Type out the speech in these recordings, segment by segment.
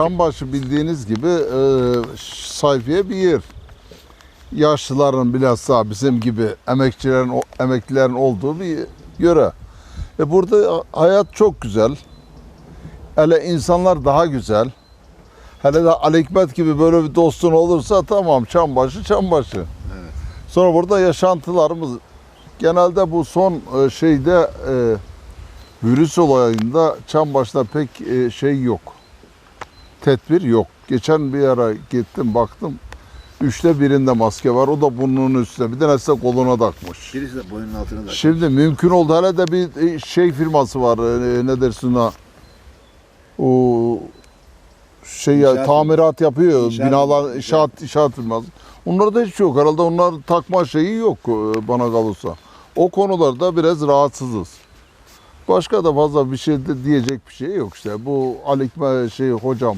Çambaşı bildiğiniz gibi e, sayfiye bir yer. Yaşlıların bilhassa bizim gibi emekçilerin emeklilerin olduğu bir yöre. E burada hayat çok güzel. Hele insanlar daha güzel. Hele de Ali Hikmet gibi böyle bir dostun olursa tamam çambaşı çambaşı. Sonra burada yaşantılarımız genelde bu son e, şeyde e, virüs olayında Çambaş'ta pek e, şey yok. Tedbir yok. Geçen bir ara gittim baktım. Üçte birinde maske var. O da burnunun üstüne. Bir tanesi de koluna takmış. Birisi de boynun altına da. Şimdi mümkün oldu. Hele de bir e, şey firması var. e, Ne dersin ona? O şey ya, İnşaat- tamirat yapıyor. İnşaat- Binalar inşaat inşaat firması. Onlarda hiç yok. Herhalde onlar takma şeyi yok e, bana kalırsa. O konularda biraz rahatsızız. Başka da fazla bir şey de diyecek bir şey yok işte. Bu Ali Hikmet şey hocam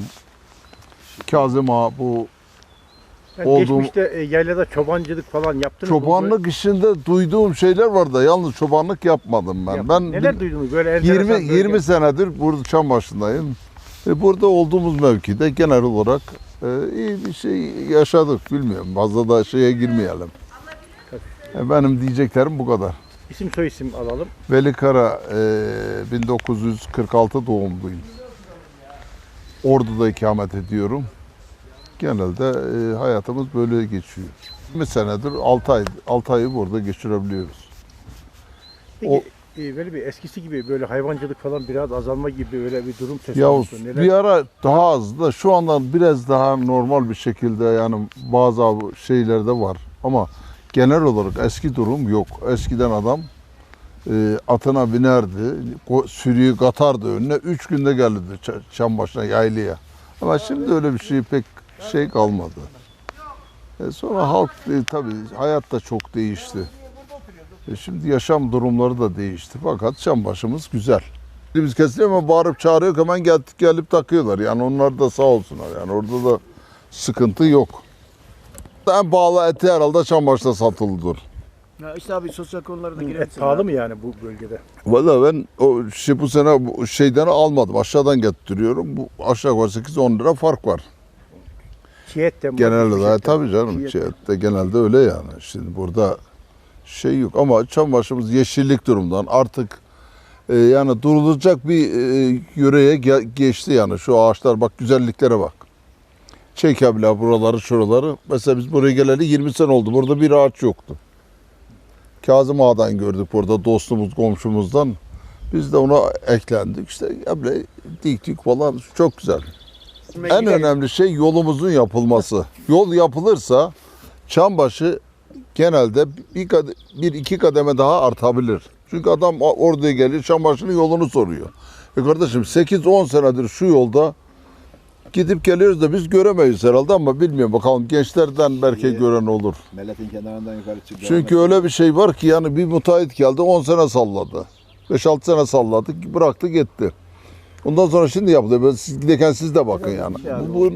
Kazım Ağa bu Yani Olduğum- Geçmişte e, yaylada çobancılık falan yaptınız mı? çobanlık işinde duyduğum şeyler var da yalnız çobanlık yapmadım ben. Böyle- Ben Neler duydunuz böyle 20 enteresan 20 senedir burada çam başındayım. E burada olduğumuz mevkide genel olarak e, iyi bir şey yaşadık bilmiyorum. Fazla da şeye girmeyelim. E, benim diyeceklerim bu kadar. İsim soy isim alalım. Veli Kara e, 1946 doğumluyum. Ordu'da ikamet ediyorum. Genelde e, hayatımız böyle geçiyor. 20 senedir 6 ay 6 ayı burada geçirebiliyoruz. Peki e, böyle bir eskisi gibi böyle hayvancılık falan biraz azalma gibi öyle bir durum söz Ya konusu. Neler? bir ara daha az da şu andan biraz daha normal bir şekilde yani bazı şeylerde var ama genel olarak eski durum yok. Eskiden adam e, atına binerdi, sürüyü katardı önüne, üç günde gelirdi çam başına yaylaya. Ama şimdi öyle bir şey pek şey kalmadı. E sonra halk e, tabii hayat da çok değişti. E şimdi yaşam durumları da değişti. Fakat çam başımız güzel. Biz kesiliyor ama bağırıp çağırıyor hemen gelip, gelip takıyorlar. Yani onlar da sağ olsunlar. Yani orada da sıkıntı yok. En pahalı eti herhalde Çambaş'ta satılıdır. Ya işte abi sosyal konulara da Et girersin. pahalı mı yani bu bölgede? Valla ben o şey bu sene bu şeyden almadım. Aşağıdan getiriyorum. Bu aşağı yukarı 8-10 lira fark var. Çiğetten Genelde şey de tabii canım. Çiğ et. Çiğette genelde öyle yani. Şimdi burada şey yok ama Çambaşımız yeşillik durumdan artık e, yani durulacak bir e, yöreye ge- geçti yani. Şu ağaçlar bak güzelliklere bak. Çekabla buraları şuraları. Mesela biz buraya geleli 20 sene oldu. Burada bir ağaç yoktu. Kazım Ağa'dan gördük burada dostumuz komşumuzdan. Biz de ona eklendik. İşte böyle diktik falan çok güzel. En önemli şey yolumuzun yapılması. Yol yapılırsa Çambaşı genelde bir, bir iki kademe daha artabilir. Çünkü adam oraya geliyor Çambaşı'nın yolunu soruyor. E kardeşim 8-10 senedir şu yolda gidip geliyoruz da biz göremeyiz herhalde ama bilmiyorum bakalım gençlerden belki İyi. gören olur. Milletin kenarından yukarı çık. Çünkü öyle bir şey var ki yani bir müteahhit geldi 10 sene salladı. 5-6 sene salladı bıraktı gitti. Ondan sonra şimdi yapılıyor. Siz giderken siz de bakın yani. Bu, bu,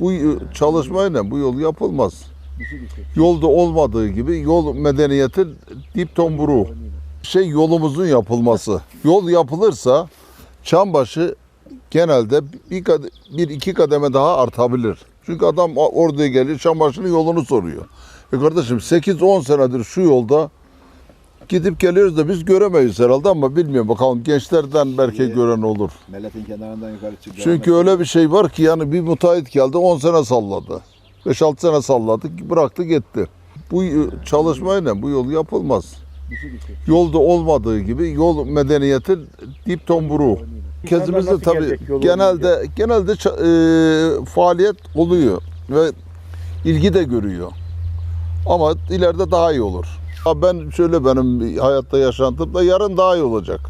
bu çalışmayla bu yol yapılmaz. Yolda olmadığı gibi yol medeniyetin dip tomburu. Şey yolumuzun yapılması. Yol yapılırsa Çambaşı genelde bir, bir iki kademe daha artabilir. Çünkü adam oraya geliyor Çambaşı'nın yolunu soruyor. E kardeşim 8-10 senedir şu yolda gidip geliyoruz da biz göremeyiz herhalde ama bilmiyorum bakalım gençlerden belki gören olur. Milletin kenarından yukarı çık. Çünkü öyle bir şey var ki yani bir müteahhit geldi 10 sene salladı. 5-6 sene salladı bıraktı gitti. Bu çalışmayla bu yol yapılmaz. Yolda olmadığı gibi yol medeniyetin dip tomburu. İnsanlar Kezimizde nasıl tabii genelde genelde e, faaliyet oluyor ve ilgi de görüyor. Ama ileride daha iyi olur. Ha Ben şöyle benim hayatta yaşantım da yarın daha iyi olacak.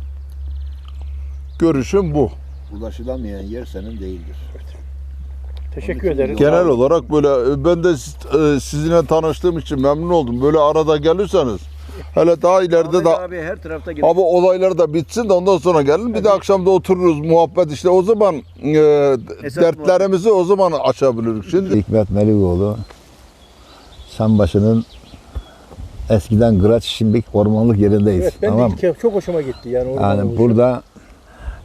Görüşüm bu. Ulaşılamayan yer senin değildir. Teşekkür ederiz. Genel olarak böyle e, ben de e, sizinle tanıştığım için memnun oldum. Böyle arada gelirseniz hele daha ileride de abi her tarafta gidiyor. abi olaylar da bitsin de ondan sonra gelin. Bir de akşam da otururuz muhabbet işte o zaman e, dertlerimizi o zaman açabiliriz. Şimdi Hikmet Melikoğlu Sambaşı'nın eskiden Gıraç Şimbik ormanlık yerindeyiz. Evet ben tamam. de ilk çok hoşuma gitti yani. orman Yani oluşu. burada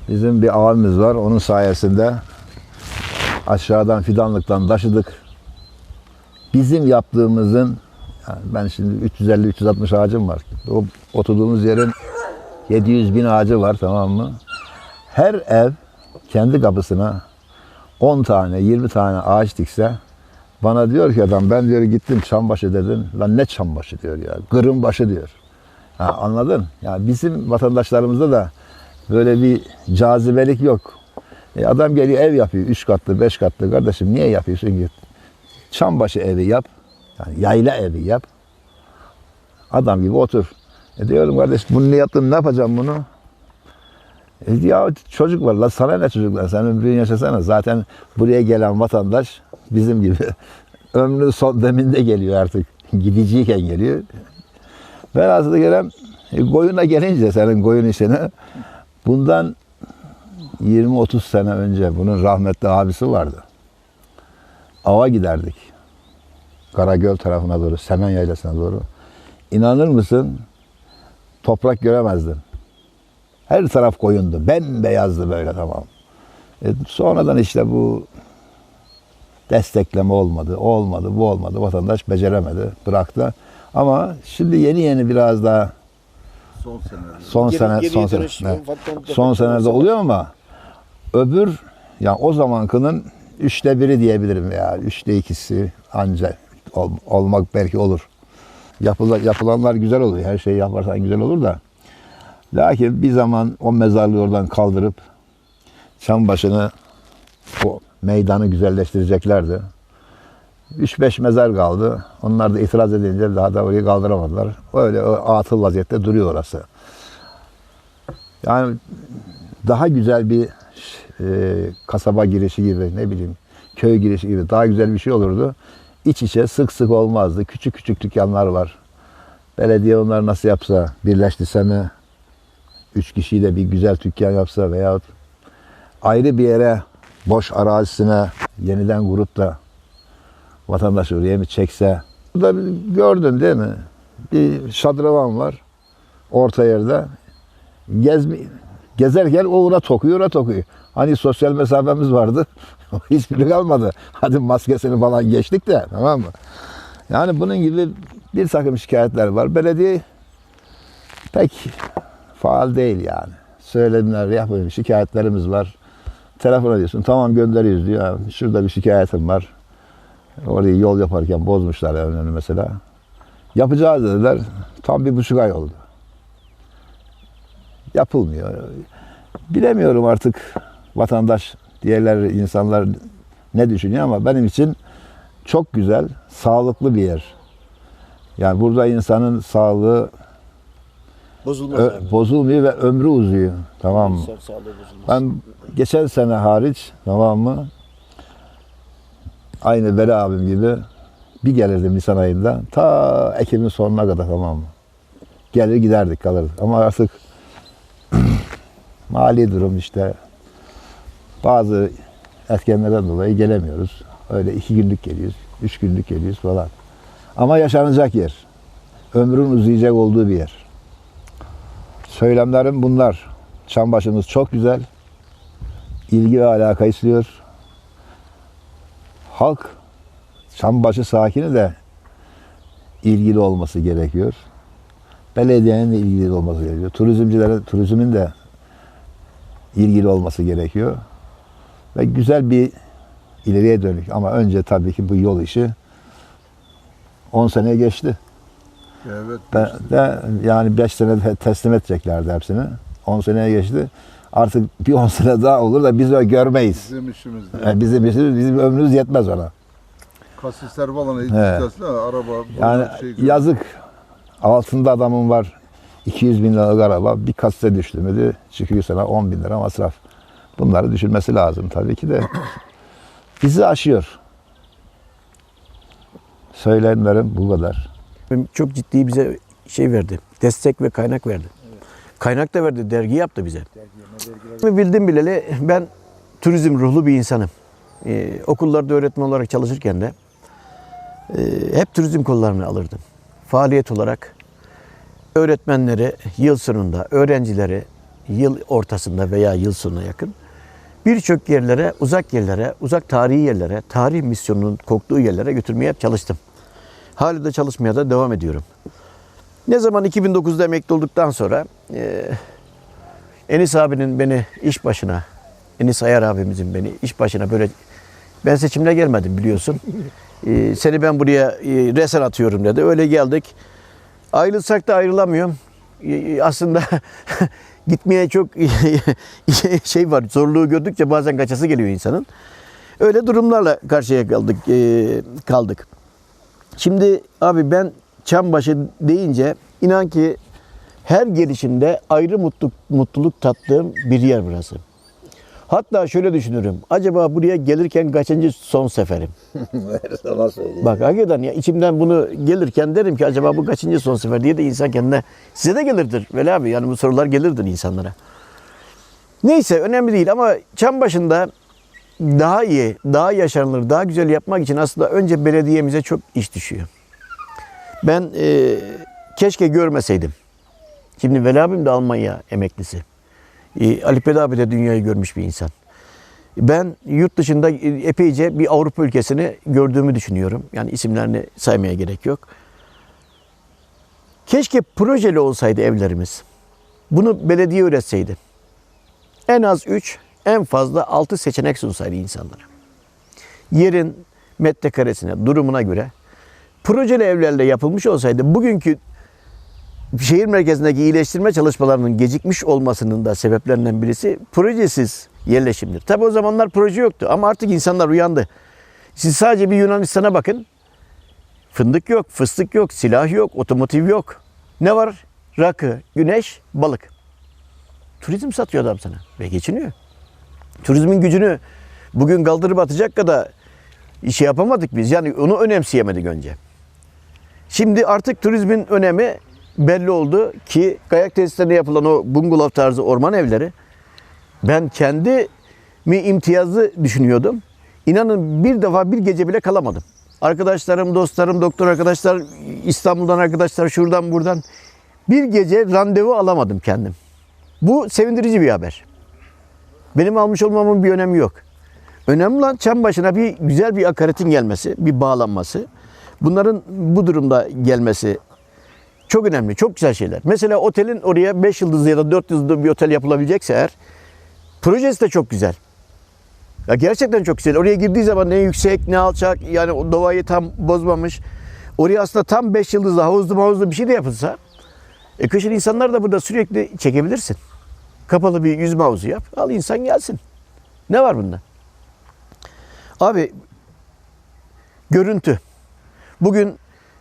bizim bir abimiz var. Onun sayesinde aşağıdan fidanlıktan taşıdık. Bizim yaptığımızın yani ben şimdi 350-360 ağacım var. O oturduğumuz yerin 700 bin ağacı var tamam mı? Her ev kendi kapısına 10 tane 20 tane ağaç dikse bana diyor ki adam ben diyor gittim çambaşı dedim. Lan ne çambaşı diyor ya. Kırımbaşı diyor. Ha, anladın? Ya bizim vatandaşlarımızda da böyle bir cazibelik yok. E adam geliyor ev yapıyor. Üç katlı, beş katlı. Kardeşim niye yapıyorsun ki? Çambaşı evi yap. Yani yayla evi yap. Adam gibi otur. E diyorum kardeş bunu ne yaptın ne yapacağım bunu? E ya çocuk var la sana ne çocuklar sen ömrünü yaşasana. Zaten buraya gelen vatandaş bizim gibi ömrü son deminde geliyor artık. Gidiciyken geliyor. Velhasılı gelen e, koyuna gelince senin koyun işine bundan 20-30 sene önce bunun rahmetli abisi vardı. Ava giderdik. Karagöl tarafına doğru, Semen Yaylası'na doğru. İnanır mısın? Toprak göremezdin. Her taraf koyundu. Bembeyazdı böyle tamam. E, sonradan işte bu destekleme olmadı. O olmadı, bu olmadı. Vatandaş beceremedi, bıraktı. Ama şimdi yeni yeni biraz daha Son sene. son sene son sene ne? son senelerde oluyor ama öbür yani o zamankının üçte biri diyebilirim ya üçte ikisi anca ol- olmak belki olur. Yapıla, yapılanlar güzel oluyor. Her şeyi yaparsan güzel olur da. Lakin bir zaman o mezarlığı oradan kaldırıp çam başını o meydanı güzelleştireceklerdi. 3-5 mezar kaldı. Onlar da itiraz edince daha da orayı kaldıramadılar. Öyle atıl vaziyette duruyor orası. Yani daha güzel bir e, kasaba girişi gibi ne bileyim köy girişi gibi daha güzel bir şey olurdu. İç içe sık sık olmazdı. Küçük küçük dükkanlar var. Belediye onları nasıl yapsa birleştirse mi üç kişiyi de bir güzel dükkan yapsa veyahut ayrı bir yere boş arazisine yeniden kurup da vatandaş oraya mı çekse. Burada gördün değil mi? Bir şadravan var orta yerde. Gezmi, gezerken o ona tokuyor, ona tokuyor. Hani sosyal mesafemiz vardı. Hiçbiri kalmadı. Hadi maskesini falan geçtik de tamam mı? Yani bunun gibi bir takım şikayetler var. Belediye pek faal değil yani. Söylemler yapıyor, şikayetlerimiz var. Telefon ediyorsun, tamam gönderiyoruz diyor. "Ya Şurada bir şikayetim var. Orayı yol yaparken bozmuşlar önünü mesela. Yapacağız dediler. Tam bir buçuk ay oldu. Yapılmıyor. Bilemiyorum artık vatandaş, diğerler insanlar ne düşünüyor ama benim için çok güzel, sağlıklı bir yer. Yani burada insanın sağlığı Bozulmaz ö- abi. bozulmuyor ve ömrü uzuyor. Tamam mı? Ben geçen sene hariç tamam mı? Aynı Veli abim gibi bir gelirdim Nisan ayında. Ta Ekim'in sonuna kadar tamam mı? Gelir giderdik kalırdık. Ama artık mali durum işte bazı etkenlerden dolayı gelemiyoruz. Öyle iki günlük geliyoruz, üç günlük geliyoruz falan. Ama yaşanacak yer. Ömrün uzayacak olduğu bir yer. Söylemlerim bunlar. Çambaşımız çok güzel. İlgi ve alaka istiyor. Halk Çambaşı sakini de ilgili olması gerekiyor. Belediyenin de ilgili olması gerekiyor. Turizmcilerin, turizmin de ilgili olması gerekiyor. Ve güzel bir ileriye dönük. Ama önce tabii ki bu yol işi 10 sene geçti. Evet. De, de yani 5 senede teslim edeceklerdi hepsini. 10 seneye geçti. Artık bir 10 sene daha olur da biz öyle görmeyiz. Bizim işimizde. Yani bizim, bizim, bizim ömrümüz yetmez ona. Kasisler falan hiç gitmezler, araba Yani şey yazık. Altında adamın var 200 bin liralık araba. Bir kasete düştü müydü çıkıyor sana 10 bin lira masraf. Bunları düşünmesi lazım tabii ki de. Bizi aşıyor. Söylenlerim bu kadar. Çok ciddi bize şey verdi. Destek ve kaynak verdi. Kaynak da verdi. Dergi yaptı bize. Bildim bileli ben turizm ruhlu bir insanım. Ee, okullarda öğretmen olarak çalışırken de e, hep turizm kollarını alırdım. Faaliyet olarak öğretmenleri yıl sonunda, öğrencileri yıl ortasında veya yıl sonuna yakın birçok yerlere, uzak yerlere, uzak tarihi yerlere, tarih misyonunun koktuğu yerlere götürmeye çalıştım. Hala da çalışmaya da devam ediyorum. Ne zaman 2009'da emekli olduktan sonra e, Enis abinin beni iş başına, Enis Ayar abimizin beni iş başına böyle ben seçimle gelmedim biliyorsun. E, seni ben buraya e, resen atıyorum dedi. Öyle geldik. Ayrılsak da ayrılamıyorum. Aslında gitmeye çok şey var. Zorluğu gördükçe bazen kaçası geliyor insanın. Öyle durumlarla karşıya kaldık. e, kaldık. Şimdi abi ben Çambaşı deyince inan ki her gelişimde ayrı mutluluk, mutluluk tattığım bir yer burası. Hatta şöyle düşünürüm. Acaba buraya gelirken kaçıncı son seferim? Sana söyleyeyim. Bak hakikaten ya içimden bunu gelirken derim ki acaba bu kaçıncı son sefer diye de insan kendine size de gelirdir. Veli abi yani bu sorular gelirdir insanlara. Neyse önemli değil ama çam başında daha iyi, daha yaşanılır, daha güzel yapmak için aslında önce belediyemize çok iş düşüyor. Ben e, keşke görmeseydim. Şimdi Veli abim de Almanya emeklisi. E, Ali Pedi abi de dünyayı görmüş bir insan. Ben yurt dışında epeyce bir Avrupa ülkesini gördüğümü düşünüyorum. Yani isimlerini saymaya gerek yok. Keşke projeli olsaydı evlerimiz. Bunu belediye üretseydi. En az 3, en fazla 6 seçenek sunsaydı insanlara. Yerin metrekaresine, durumuna göre projeli evlerle yapılmış olsaydı bugünkü şehir merkezindeki iyileştirme çalışmalarının gecikmiş olmasının da sebeplerinden birisi projesiz yerleşimdir. Tabi o zamanlar proje yoktu ama artık insanlar uyandı. Siz sadece bir Yunanistan'a bakın. Fındık yok, fıstık yok, silah yok, otomotiv yok. Ne var? Rakı, güneş, balık. Turizm satıyor adam sana ve geçiniyor. Turizmin gücünü bugün kaldırıp atacak kadar şey yapamadık biz. Yani onu önemseyemedik önce. Şimdi artık turizmin önemi belli oldu ki kayak tesislerine yapılan o bungalov tarzı orman evleri ben kendi mi imtiyazı düşünüyordum. İnanın bir defa bir gece bile kalamadım. Arkadaşlarım, dostlarım, doktor arkadaşlar, İstanbul'dan arkadaşlar, şuradan buradan bir gece randevu alamadım kendim. Bu sevindirici bir haber. Benim almış olmamın bir önemi yok. Önemli olan çam başına bir güzel bir akaretin gelmesi, bir bağlanması. Bunların bu durumda gelmesi çok önemli, çok güzel şeyler. Mesela otelin oraya 5 yıldızlı ya da 4 yıldızlı bir otel yapılabilecekse eğer projesi de çok güzel. Ya gerçekten çok güzel. Oraya girdiği zaman ne yüksek ne alçak yani o doğayı tam bozmamış. Oraya aslında tam 5 yıldızlı havuzlu havuzlu bir şey de yapılsa e kışın insanlar da burada sürekli çekebilirsin. Kapalı bir yüzme havuzu yap. Al insan gelsin. Ne var bunda? Abi görüntü. Bugün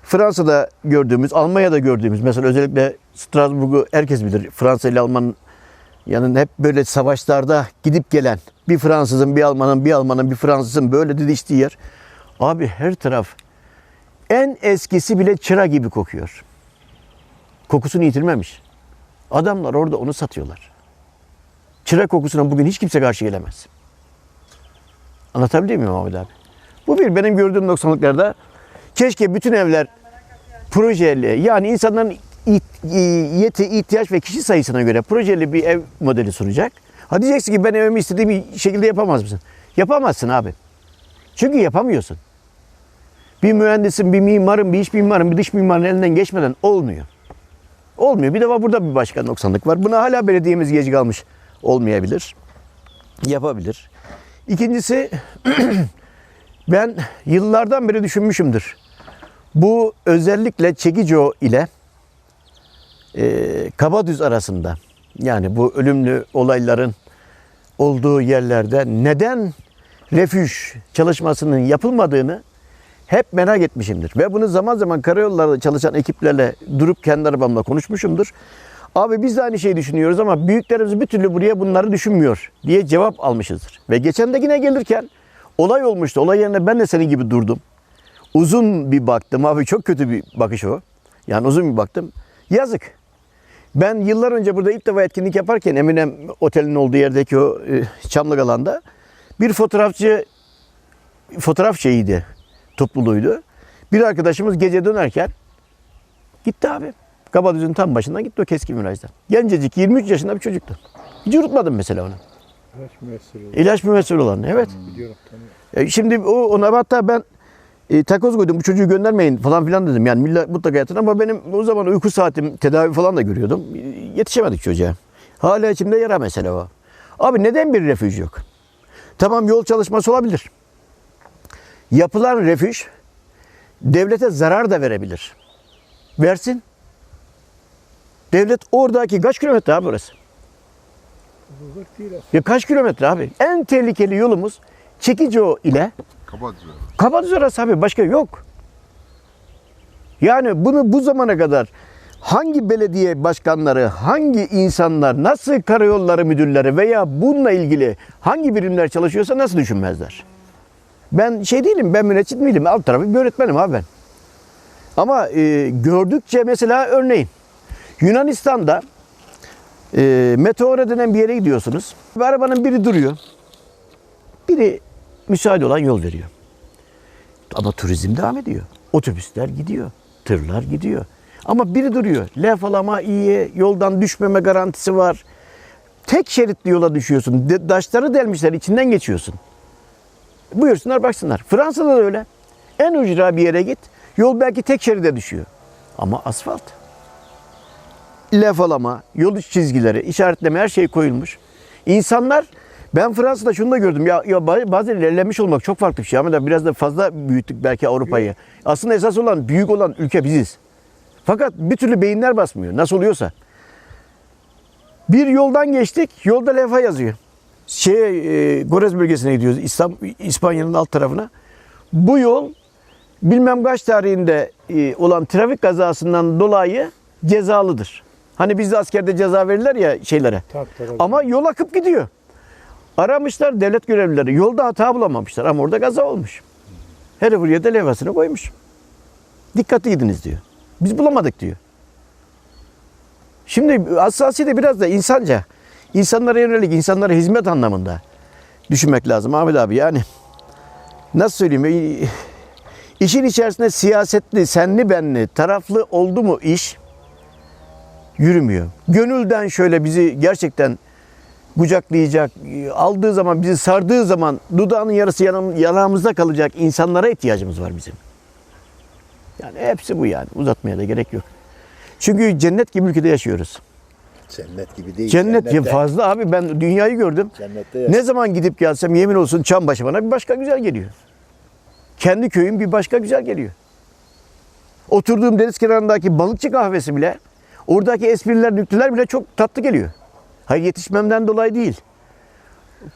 Fransa'da gördüğümüz, Almanya'da gördüğümüz mesela özellikle Strasbourg'u herkes bilir. Fransa ile Alman yani hep böyle savaşlarda gidip gelen bir Fransızın, bir Almanın, bir Almanın, bir Fransızın böyle didiştiği yer. Abi her taraf en eskisi bile çıra gibi kokuyor. Kokusunu yitirmemiş. Adamlar orada onu satıyorlar. Çıra kokusuna bugün hiç kimse karşı gelemez. Anlatabiliyor muyum Ahmet abi? Bu bir benim gördüğüm noksanlıklarda keşke bütün evler projeli yani insanların it- yeti, ihtiyaç ve kişi sayısına göre projeli bir ev modeli sunacak. Ha diyeceksin ki ben evimi istediğim şekilde yapamaz mısın? Yapamazsın abi. Çünkü yapamıyorsun. Bir mühendisin, bir mimarın, bir iç mimarın, bir dış mimarın elinden geçmeden olmuyor. Olmuyor. Bir de var burada bir başka noksanlık var. Buna hala belediyemiz geç kalmış olmayabilir. Yapabilir. İkincisi ben yıllardan beri düşünmüşümdür. Bu özellikle Çekico ile e, Kabadüz arasında yani bu ölümlü olayların olduğu yerlerde neden refüj çalışmasının yapılmadığını hep merak etmişimdir. Ve bunu zaman zaman karayollarda çalışan ekiplerle durup kendi arabamla konuşmuşumdur. Abi biz de aynı şeyi düşünüyoruz ama büyüklerimiz bir türlü buraya bunları düşünmüyor diye cevap almışızdır. Ve geçen de yine gelirken olay olmuştu. Olay yerine ben de senin gibi durdum. Uzun bir baktım abi çok kötü bir bakış o. Yani uzun bir baktım. Yazık. Ben yıllar önce burada ilk defa etkinlik yaparken Eminem Otel'in olduğu yerdeki o e, Çamlık alanda bir fotoğrafçı fotoğraf şeyiydi, topluluğuydu. Bir arkadaşımız gece dönerken gitti abi. Kabadüz'ün tam başından gitti o keskin virajdan. Gencecik 23 yaşında bir çocuktu. Hiç unutmadım mesela onu. İlaç müessiri. İlaç mümessili olan. Evet. Biliyorum tanıyorum. E, Şimdi o ona hatta ben e, takoz koydum bu çocuğu göndermeyin falan filan dedim. Yani millet mutlaka yatın ama benim o zaman uyku saatim tedavi falan da görüyordum. E, Yetişemedik çocuğa. Hala içimde yara mesele o. Abi neden bir refüj yok? Tamam yol çalışması olabilir. Yapılan refüj devlete zarar da verebilir. Versin. Devlet oradaki kaç kilometre abi burası? Ya kaç kilometre abi? En tehlikeli yolumuz Çekico ile Kapatıyor. Kabadüz arası abi başka yok. Yani bunu bu zamana kadar hangi belediye başkanları, hangi insanlar, nasıl karayolları müdürleri veya bununla ilgili hangi birimler çalışıyorsa nasıl düşünmezler? Ben şey değilim, ben müneccit değilim. Alt tarafı bir öğretmenim abi ben. Ama e, gördükçe mesela örneğin Yunanistan'da e, meteor denen bir yere gidiyorsunuz. Ve arabanın biri duruyor. Biri müsaade olan yol veriyor. Ama turizm devam ediyor. Otobüsler gidiyor. Tırlar gidiyor. Ama biri duruyor. Levhalama iyi, yoldan düşmeme garantisi var. Tek şeritli yola düşüyorsun. De, daşları delmişler, içinden geçiyorsun. Buyursunlar baksınlar. Fransa'da da öyle. En ucra bir yere git. Yol belki tek şeride düşüyor. Ama asfalt. Levhalama, yol çizgileri, işaretleme her şey koyulmuş. İnsanlar ben Fransa'da şunu da gördüm. Ya, ya bazen ilerlemiş olmak çok farklı bir şey. Ama da biraz da fazla büyüttük belki Avrupa'yı. Aslında esas olan, büyük olan ülke biziz. Fakat bir türlü beyinler basmıyor. Nasıl oluyorsa. Bir yoldan geçtik. Yolda levha yazıyor. Şey, e, Gorez bölgesine gidiyoruz. İslam, İspanya'nın alt tarafına. Bu yol bilmem kaç tarihinde e, olan trafik kazasından dolayı cezalıdır. Hani bizde askerde ceza verirler ya şeylere. Tabii, tabii. Ama yol akıp gidiyor. Aramışlar devlet görevlileri. Yolda hata bulamamışlar ama orada kaza olmuş. Her buraya da levhasını koymuş. Dikkatli gidiniz diyor. Biz bulamadık diyor. Şimdi hassasiyeti biraz da insanca. insanlara yönelik, insanlara hizmet anlamında düşünmek lazım Ahmet abi. Yani nasıl söyleyeyim? İşin içerisinde siyasetli, senli benli, taraflı oldu mu iş yürümüyor. Gönülden şöyle bizi gerçekten kucaklayacak, aldığı zaman, bizi sardığı zaman dudağının yarısı yanağımızda kalacak insanlara ihtiyacımız var bizim. Yani hepsi bu yani. Uzatmaya da gerek yok. Çünkü cennet gibi ülkede yaşıyoruz. Cennet gibi değil. Cennet gibi cennette. fazla abi ben dünyayı gördüm. Cennette Ne zaman gidip gelsem yemin olsun Çambaşı bana bir başka güzel geliyor. Kendi köyüm bir başka güzel geliyor. Oturduğum deniz kenarındaki balıkçı kahvesi bile, oradaki espriler, nüktüler bile çok tatlı geliyor. Hayır yetişmemden dolayı değil.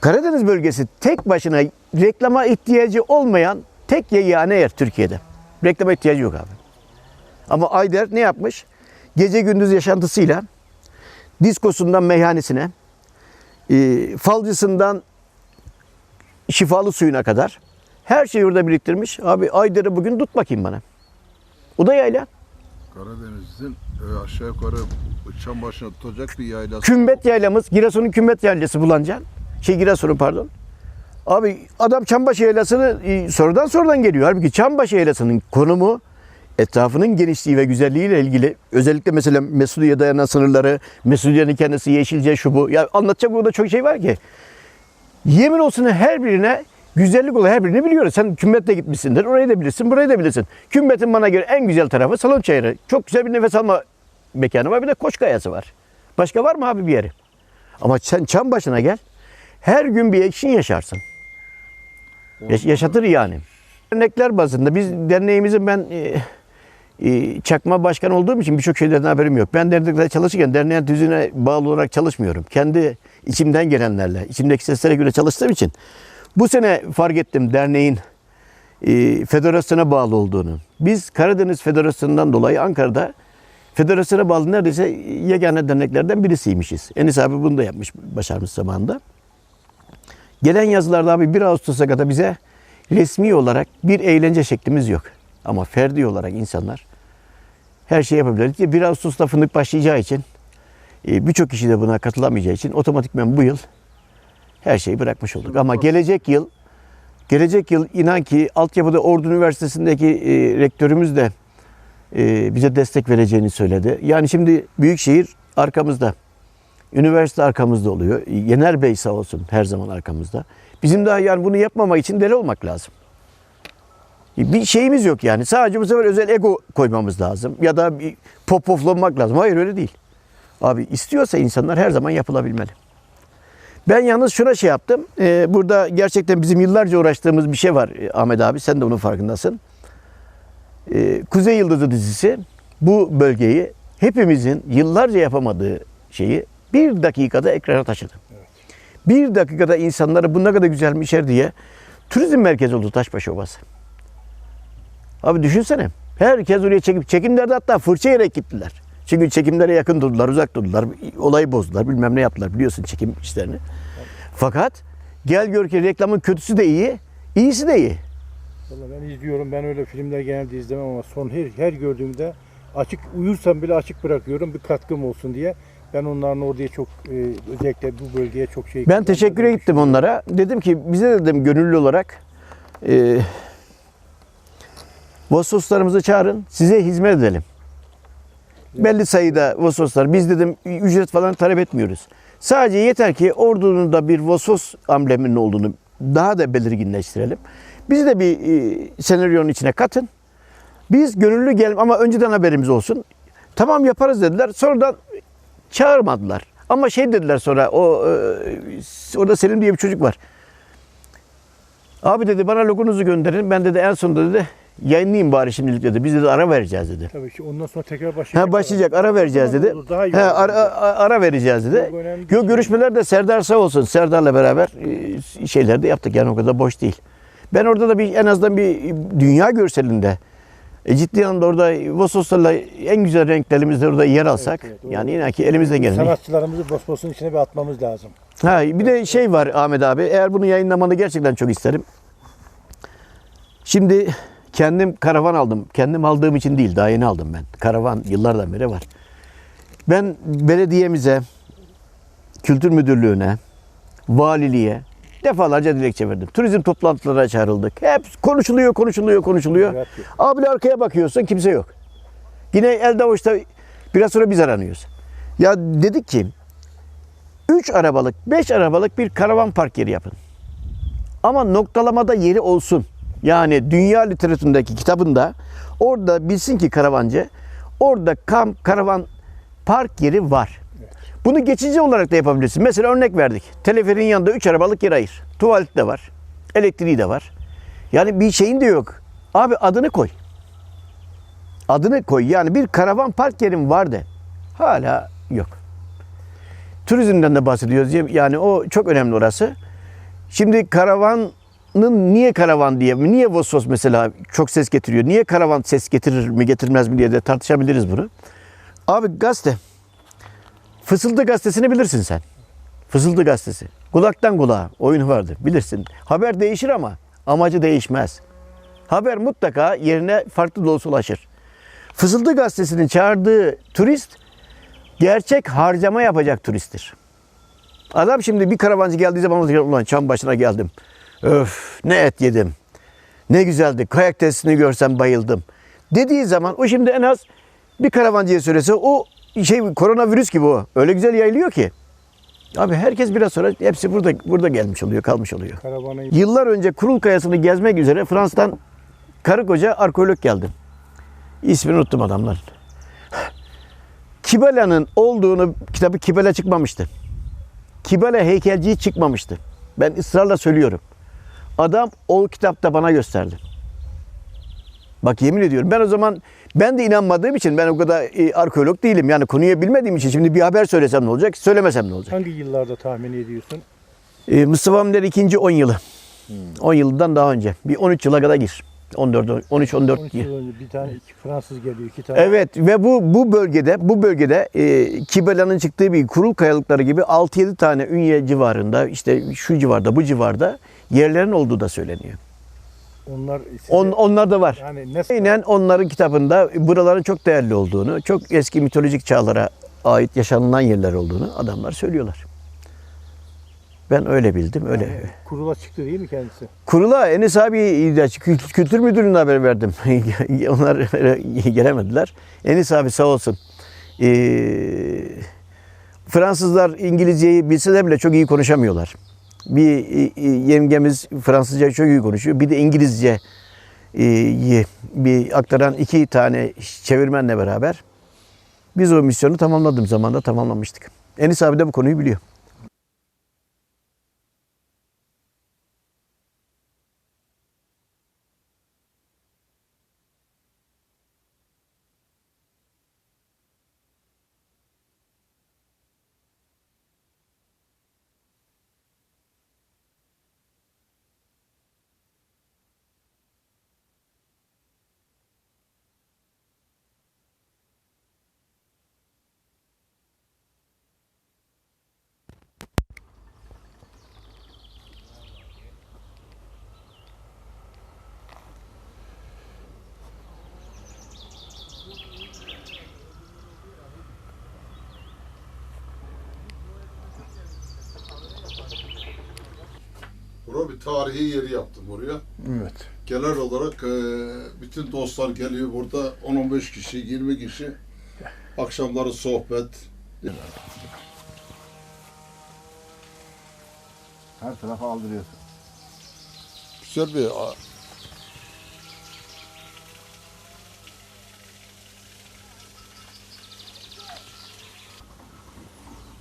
Karadeniz bölgesi tek başına reklama ihtiyacı olmayan tek yegane yer Türkiye'de. Reklama ihtiyacı yok abi. Ama Ayder ne yapmış? Gece gündüz yaşantısıyla diskosundan meyhanesine, e, falcısından şifalı suyuna kadar her şeyi orada biriktirmiş. Abi Ayder'i bugün tut bakayım bana. O da yayla. Karadeniz'in e, aşağı yukarı çam başına tutacak bir yaylası. Kümbet yaylamız, Giresun'un kümbet yaylası Bulancan. Şey Giresun'un pardon. Abi adam Çambaşı yaylasını e, sorudan sorudan geliyor. Halbuki Çambaşı yaylasının konumu etrafının genişliği ve güzelliğiyle ilgili özellikle mesela Mesudiye dayanan sınırları, Mesudiye'nin kendisi Yeşilce şu bu. Ya anlatacak burada çok şey var ki. Yemin olsun her birine güzellik olan her birini biliyoruz. Sen kümbette gitmişsindir. Orayı da bilirsin, burayı da bilirsin. Kümbetin bana göre en güzel tarafı Salon Çayırı. Çok güzel bir nefes alma mekanı var. Bir de Koçkayası var. Başka var mı abi bir yeri? Ama sen çam başına gel. Her gün bir ekşin yaşarsın. Yaş- yaşatır yani. Dernekler bazında biz derneğimizin ben e, e, çakma başkan olduğum için birçok şeylerden haberim yok. Ben dernekte çalışırken derneğin düzüne bağlı olarak çalışmıyorum. Kendi içimden gelenlerle, içimdeki seslere göre çalıştığım için bu sene fark ettim derneğin e, federasyona bağlı olduğunu. Biz Karadeniz Federasyonu'ndan dolayı Ankara'da federasyona bağlı neredeyse yegane derneklerden birisiymişiz. Enis abi bunu da yapmış, başarmış zamanında. Gelen yazılarda abi 1 Ağustos'a kadar bize resmi olarak bir eğlence şeklimiz yok. Ama ferdi olarak insanlar her şeyi yapabilir. 1 Ağustos'ta fındık başlayacağı için e, birçok kişi de buna katılamayacağı için otomatikmen bu yıl her şeyi bırakmış olduk. Ama gelecek yıl gelecek yıl inan ki altyapıda Ordu Üniversitesi'ndeki e, rektörümüz de e, bize destek vereceğini söyledi. Yani şimdi Büyükşehir arkamızda. Üniversite arkamızda oluyor. Yener Bey sağ olsun her zaman arkamızda. Bizim daha yani bunu yapmamak için deli olmak lazım. Bir şeyimiz yok yani. Sadece bu sefer özel ego koymamız lazım. Ya da bir pop poflanmak lazım. Hayır öyle değil. Abi istiyorsa insanlar her zaman yapılabilmeli. Ben yalnız şuna şey yaptım. Ee, burada gerçekten bizim yıllarca uğraştığımız bir şey var e, Ahmet abi. Sen de onun farkındasın. Ee, Kuzey Yıldızı dizisi bu bölgeyi hepimizin yıllarca yapamadığı şeyi bir dakikada ekrana taşıdı. Bir dakikada insanlara bu ne kadar güzelmiş yer diye turizm merkezi oldu Taşbaşı Ovası. Abi düşünsene. Herkes oraya çekip çekimlerde hatta fırça yiyerek gittiler. Çünkü çekimlere yakın durdular, uzak durdular. Olayı bozdular, bilmem ne yaptılar biliyorsun çekim işlerini. Fakat gel gör ki reklamın kötüsü de iyi, iyisi de iyi. Vallahi ben izliyorum. Ben öyle filmler genelde izlemem ama son her, her gördüğümde açık uyursam bile açık bırakıyorum bir katkım olsun diye. Ben onların oraya çok e, özellikle bu bölgeye çok şey Ben teşekküre gittim onlara. Dedim ki bize dedim gönüllü olarak e, Vososlarımızı çağırın, size hizmet edelim. Belli sayıda Vososlar. Biz dedim ücret falan talep etmiyoruz. Sadece yeter ki ordunun da bir Vosos ambleminin olduğunu daha da belirginleştirelim. Bizi de bir e, senaryonun içine katın. Biz gönüllü gel ama önceden haberimiz olsun. Tamam yaparız dediler. Sonradan çağırmadılar. Ama şey dediler sonra o e, orada Selim diye bir çocuk var. Abi dedi bana logonuzu gönderin. Ben dedi en sonunda dedi yayınlayayım bari şimdilik dedi. Biz dedi ara vereceğiz dedi. Tabii ki ondan sonra tekrar başlayacak. Ha başlayacak ara vereceğiz dedi. Olur, daha iyi He, ara, ara vereceğiz dedi. Yo, görüşmeler de Serdar sağ olsun. Serdar'la beraber e, şeyler de yaptık. Yani o kadar boş değil. Ben orada da bir en azından bir dünya görselinde e, ciddi anlamda orada Vososlarla en güzel renklerimizle orada yer alsak evet, doğru. yani yine ki elimizden geleni. Sanatçılarımızı Bosporus'un içine bir atmamız lazım. Ha bir de şey var Ahmet abi. Eğer bunu yayınlamanı gerçekten çok isterim. Şimdi kendim karavan aldım. Kendim aldığım için değil, daha yeni aldım ben. Karavan yıllardan beri var. Ben belediyemize, kültür müdürlüğüne, valiliğe defalarca dilekçe verdim. Turizm toplantılarına çağrıldık. Hep konuşuluyor, konuşuluyor, konuşuluyor. Evet. Abi arkaya bakıyorsun kimse yok. Yine elde avuçta biraz sonra biz aranıyoruz. Ya dedik ki 3 arabalık, 5 arabalık bir karavan park yeri yapın. Ama noktalamada yeri olsun. Yani dünya literatüründeki kitabında orada bilsin ki karavancı orada kamp, karavan park yeri var. Bunu geçici olarak da yapabilirsin. Mesela örnek verdik. Teleferin yanında 3 arabalık yer ayır. Tuvalet de var. Elektriği de var. Yani bir şeyin de yok. Abi adını koy. Adını koy. Yani bir karavan park yerin var de. Hala yok. Turizmden de bahsediyoruz. Yani o çok önemli orası. Şimdi karavanın niye karavan diye, niye Vosos mesela çok ses getiriyor? Niye karavan ses getirir mi getirmez mi diye de tartışabiliriz bunu. Abi gazete. Fısıltı gazetesini bilirsin sen. Fısıltı gazetesi. Kulaktan kulağa oyunu vardır bilirsin. Haber değişir ama amacı değişmez. Haber mutlaka yerine farklı da olsa ulaşır. Fısıltı gazetesinin çağırdığı turist gerçek harcama yapacak turisttir. Adam şimdi bir karavancı geldiği zaman ulan çam başına geldim. Öf ne et yedim. Ne güzeldi. Kayak tesisini görsem bayıldım. Dediği zaman o şimdi en az bir karavancıya söylese o şey koronavirüs gibi o. Öyle güzel yayılıyor ki. Abi herkes biraz sonra hepsi burada burada gelmiş oluyor, kalmış oluyor. Karavanı Yıllar önce Kurul Kayası'nı gezmek üzere Fransa'dan karı koca arkeolog geldi. İsmini unuttum adamların. Kibela'nın olduğunu kitabı Kibela çıkmamıştı. Kibela heykelciyi çıkmamıştı. Ben ısrarla söylüyorum. Adam o kitapta bana gösterdi. Bak yemin ediyorum ben o zaman ben de inanmadığım için ben o kadar e, arkeolog değilim. Yani konuyu bilmediğim için şimdi bir haber söylesem ne olacak, söylemesem ne olacak? hangi yıllarda tahmin ediyorsun? E, Mustafa Hamder ikinci 10 yılı. 10 yıldan daha önce. Bir 13 yıla kadar gir. 14 13 14 12 yıl. yıl önce bir tane iki Fransız geliyor, iki tane. Evet ve bu bu bölgede bu bölgede e, Kibela'nın çıktığı bir kurul kayalıkları gibi 6-7 tane Ünye civarında işte şu civarda bu civarda yerlerin olduğu da söyleniyor. Onlar size, On, onlar da var. yani ne Aynen onların kitabında buraların çok değerli olduğunu, çok eski mitolojik çağlara ait yaşanılan yerler olduğunu adamlar söylüyorlar. Ben öyle bildim, öyle. kurula çıktı değil mi kendisi? Kurula Enes abi kült- kültür müdürlüğüne haber verdim. Onlar gelemediler. Enes abi sağ olsun. Ee, Fransızlar İngilizceyi bilseler bile çok iyi konuşamıyorlar. Bir e, e, yengemiz Fransızca çok iyi konuşuyor. Bir de İngilizce e, bir aktaran iki tane çevirmenle beraber biz o misyonu tamamladığım zamanda tamamlamıştık. Enis abi de bu konuyu biliyor. Buraya bir tarihi yeri yaptım oraya. Evet. Genel olarak e, bütün dostlar geliyor burada 10-15 kişi, 20 kişi. Akşamları sohbet. Her tarafa aldırıyorsun. Güzel bir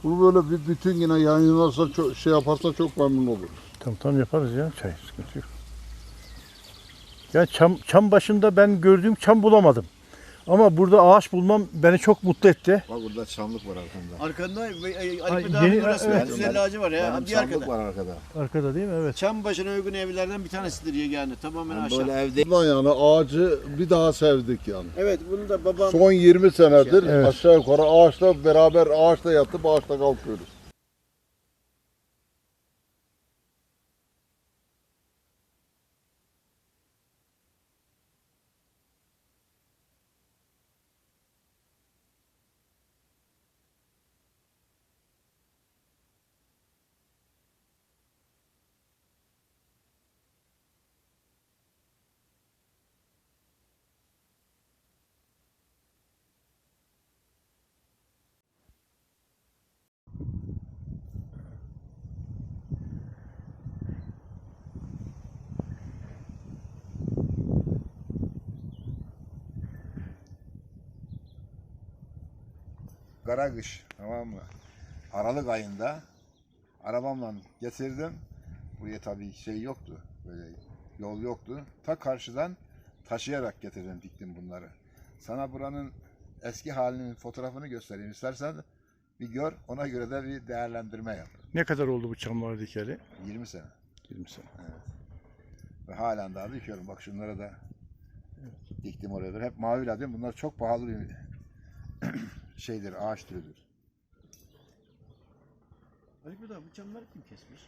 Bunu böyle bir bütün yine yayınlarsa çok şey yaparsa çok memnun oluruz. Tamam tamam yaparız ya çay sıkıntı yok. Ya çam, çam başında ben gördüğüm çam bulamadım. Ama burada ağaç bulmam beni çok mutlu etti. Bak burada çamlık var arkanda. Arkanda Ali Bey dağının burası var. Güzel ağacı var Benim çamlık var arkada. Arkada değil mi? Evet. Çam başına uygun evlerden bir tanesidir yani tamamen Ben böyle evde Bundan yani ağacı bir daha sevdik yani. Evet bunu da babam Son 20 senedir Evet. aşağı yukarı ağaçla beraber ağaçta yatıp ağaçta kalkıyoruz. Kara kış tamam mı? Aralık ayında arabamla getirdim. Buraya tabii şey yoktu. Böyle yol yoktu. Ta karşıdan taşıyarak getirdim diktim bunları. Sana buranın eski halinin fotoğrafını göstereyim istersen bir gör ona göre de bir değerlendirme yap. Ne kadar oldu bu çamlar dikeli? 20 sene. 20 sene. Ve halen daha dikiyorum. Bak şunlara da diktim oraya. Hep mavi ladin. Bunlar çok pahalı bir şeydir, ağaç türüdür. Ali Bey bu çamları kim kesmiş?